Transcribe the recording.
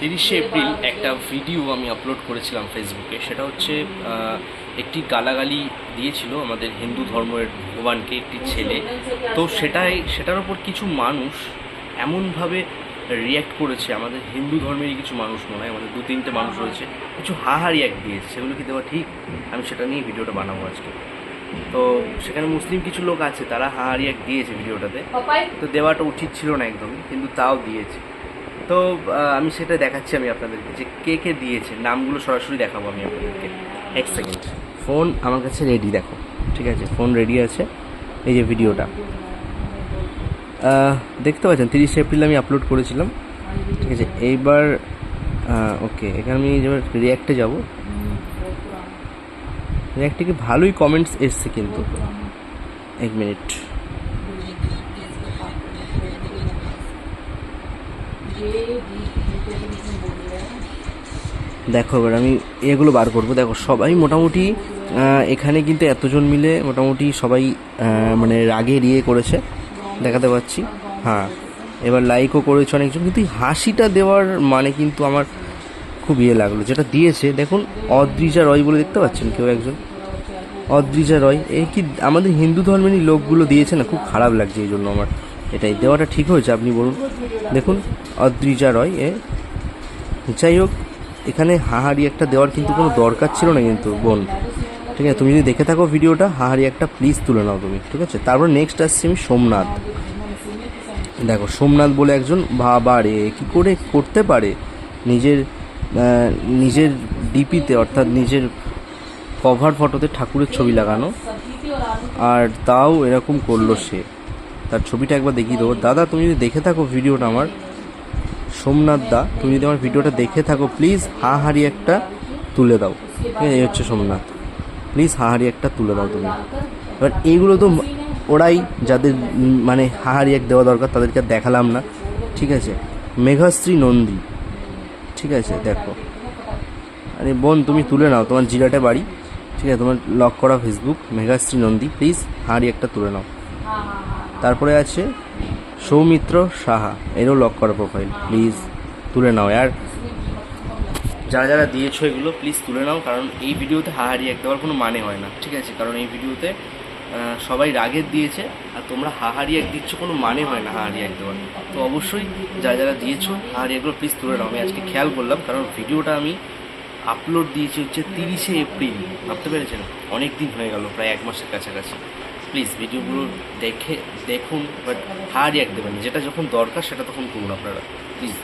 তিরিশে এপ্রিল একটা ভিডিও আমি আপলোড করেছিলাম ফেসবুকে সেটা হচ্ছে একটি গালাগালি দিয়েছিল আমাদের হিন্দু ধর্মের ভগবানকে একটি ছেলে। তো সেটাই সেটার ওপর কিছু মানুষ এমনভাবে রিয়্যাক্ট করেছে। আমাদের হিন্দু ধর্মেরই কিছু মানুষ মনে হয় আমাদের দু তিনটে মানুষ রয়েছে কিছু হাহা রিয়্যাক্ট দিয়েছে সেগুলো কি দেওয়া ঠিক? আমি সেটা নিয়ে ভিডিওটা বানাবো আজকে। তো সেখানে মুসলিম কিছু লোক আছে তারা হাহা রিয়্যাক্ট দিয়েছে ভিডিওটাতে। তো দেওয়াটা উচিত ছিল না একদমই কিন্তু তাও দিয়েছে। তো আমি সেটা দেখাচ্ছি আমি আপনাদেরকে যে কে কে দিয়েছে। নামগুলো সরাসরি দেখাবো আমি আপনাদেরকে। এক সেকেন্ড। ফোন আমার কাছে রেডি দেখো। ঠিক আছে, ফোন রেডি আছে। এই যে ভিডিওটা। দেখতে পাচ্ছেন, তিরিশে এপ্রিল আমি আপলোড করেছিলাম। ঠিক আছে, এইবার ওকে এখানে আমি এবার রিয়াক্টে যাব। রিয়াক্টে কি ভালোই কমেন্টস এসছে কিন্তু। এক মিনিট দেখো এবার আমি এগুলো বার করব। দেখো, সবাই মোটামুটি এখানে কিন্তু এতজন মিলে মোটামুটি সবাই মানে রাগে রিয়ে করেছে, দেখাতে পাচ্ছি। হ্যাঁ এবার লাইকও করেছে অনেকজন, কিন্তু হাসিটা দেওয়ার মানে কিন্তু আমার খুব ইয়ে লাগল। যেটা দিয়েছে, দেখুন, অদ্রিজা রয় বলে দেখতে পাচ্ছেন কেউ একজন? অদ্রিজা রয় এই কি আমাদের হিন্দু ধর্মেরই লোকগুলো দিয়েছে না? খুব খারাপ লাগছে এই জন্য আমার। এটাই। দেওয়াটা ঠিক হয়েছে, আপনি বলুন। দেখুন, অদ্রিজা রয়, এ। যাই হোক, এখানে হাহারি একটা দেওয়ার কিন্তু কোনো দরকার ছিল না কিন্তু, বোন। ঠিক আছে, তুমি যদি দেখে থাকো ভিডিওটা, হাহারি একটা প্লিজ তুলে নাও তুমি, ঠিক আছে? তারপর নেক্সট আসছি আমি সোমনাথ। দেখো, সোমনাথ বলে একজন, বাবা রে, কী করে করতে পারে? নিজের নিজের ডিপিতে অর্থাৎ নিজের কভার ফটোতে ঠাকুরের ছবি লাগানো, আর তাও এরকম করল সে। তার ছবিটা একবার দেখিয়ে দেবো। দাদা, তুমি যদি দেখে থাকো ভিডিওটা আমার, সোমনাথ দা, তুমি যদি আমার ভিডিওটা দেখে থাকো প্লিজ হাহারি একটা তুলে দাও। ঠিক আছে? এই হচ্ছে সোমনাথ। প্লিজ হাহারি একটা তুলে দাও তুমি। এবার এইগুলো তো ওরাই যাদের মানে হাহারি এক দেওয়া দরকার তাদেরকে দেখালাম না। ঠিক আছে? মেঘাশ্রী নন্দী। ঠিক আছে? দেখো। আরে বোন, তুমি তুলে নাও। তোমার জিরাটে বাড়ি। ঠিক আছে? তোমার লক করা ফেসবুক মেঘাশ্রী নন্দী। প্লিজ হাঁড়ি একটা তুলে নাও। তারপরে আছে সৌমিত্র সাহা। এরও লক করা প্রোফাইল প্লিজ তুলে নাও। আর যারা যারা দিয়েছ এগুলো প্লিজ তুলে নাও, কারণ এই ভিডিওতে হাহারি এক দেওয়ার কোনো মানে হয় না, ঠিক আছে? কারণ এই ভিডিওতে সবাই রাগের দিয়েছে, আর তোমরা হাহারি এক দিচ্ছ, কোনো মানে হয় না হাহারি এক দেওয়ার তো অবশ্যই যারা যারা দিয়েছ, হাহারি একগুলো প্লিজ তুলে নাও। আমি আজকে খেয়াল করলাম, কারণ ভিডিওটা আমি আপলোড দিয়েছি হচ্ছে তিরিশে এপ্রিল। ভাবতে পেরেছেন? অনেক দিন হয়ে গেল, প্রায় এক মাসের কাছাকাছি। প্লিজ ভিডিওগুলো দেখে, দেখুন বাট হার ইয়াক দেবেন যেটা যখন দরকার, সেটা তখন করুন আপনারা। প্লিজ।